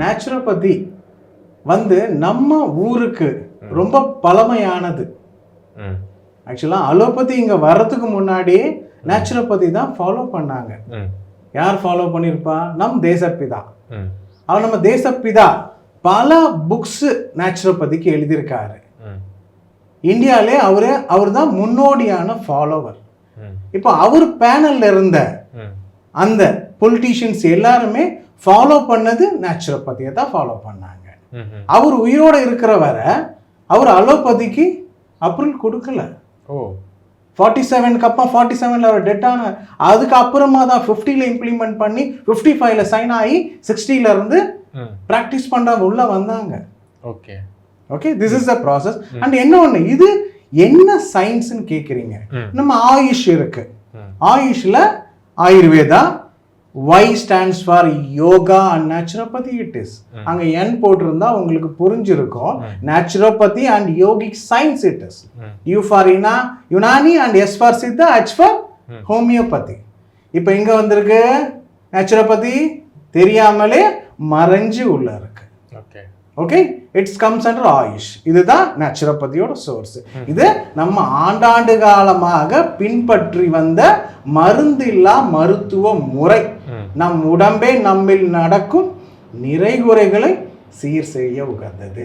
Naturopathy வந்து நம்ம ஊருக்கு ரொம்ப பழமையானது. ஆக்சுவலாக அலோபதி இங்கே வர்றதுக்கு முன்னாடியே நேச்சுரோபதி தான் ஃபாலோ பண்ணாங்க. யார் ஃபாலோ பண்ணியிருப்பா நம் தேசப்பிதா. அவர் நம்ம தேசப்பிதா. பல புக்ஸ் நேச்சுரோபதிக்கு எழுதியிருக்காரு. இந்தியாவிலே அவரு அவர் தான் முன்னோடியான ஃபாலோவர் இப்போ அவர் பேனல்ல இருந்த அந்த பொலிட்டீஷியன்ஸ் எல்லாருமே ஃபாலோ பண்ணது நேச்சுரோபதியை தான் ஃபாலோ பண்ணாங்க. அவர் உயிரோட இருக்கிற வரை அவர் அலோபதிக்கு அப்ரூவல் கொடுக்கல. ஓ. ஃபார்ட்டி செவனுக்கு அப்புறம் ஃபார்ட்டி செவனில் அவர் டெட் ஆன அதுக்கு அப்புறமா தான் ஃபிஃப்டியில் இம்ப்ளிமெண்ட் பண்ணி ஃபிஃப்டி ஃபைவ்ல சைன் ஆகி 60 ல இருந்து ம். ப்ராக்டிஸ் பண்ணுறவங்க உள்ள வந்தாங்க. Okay. Okay this is the process and என்ன ஒன்று இது என்ன சயின்ஸ்னு கேட்குறீங்க. நம்ம ஆயுஷ் இருக்கு. ஆயுஷ்ல Ayurveda Y stands for yoga and naturopathy it is அங்கே என் போட்டிருந்தா உங்களுக்கு புரிஞ்சிருக்கும். Naturopathy and yogic science it is. U for இனா Unani and S for Siddha H for homoeopathy இப்போ இங்கே வந்திருக்கு. நேச்சுரோபதி தெரியாமலே மறைஞ்சு உள்ள இருக்கு. Okay okay it's comes under AYUSH இதுதான் நேச்சுரோபதியோட சோர்ஸ் இது நம்ம ஆண்டாண்டு காலமாக பின்பற்றி வந்த மருந்தில்லா மருத்துவ முறை. நம் உடம்பே நம்மில் நடக்கும் நிறைகுறைகளை சீர் செய்ய உகந்தது.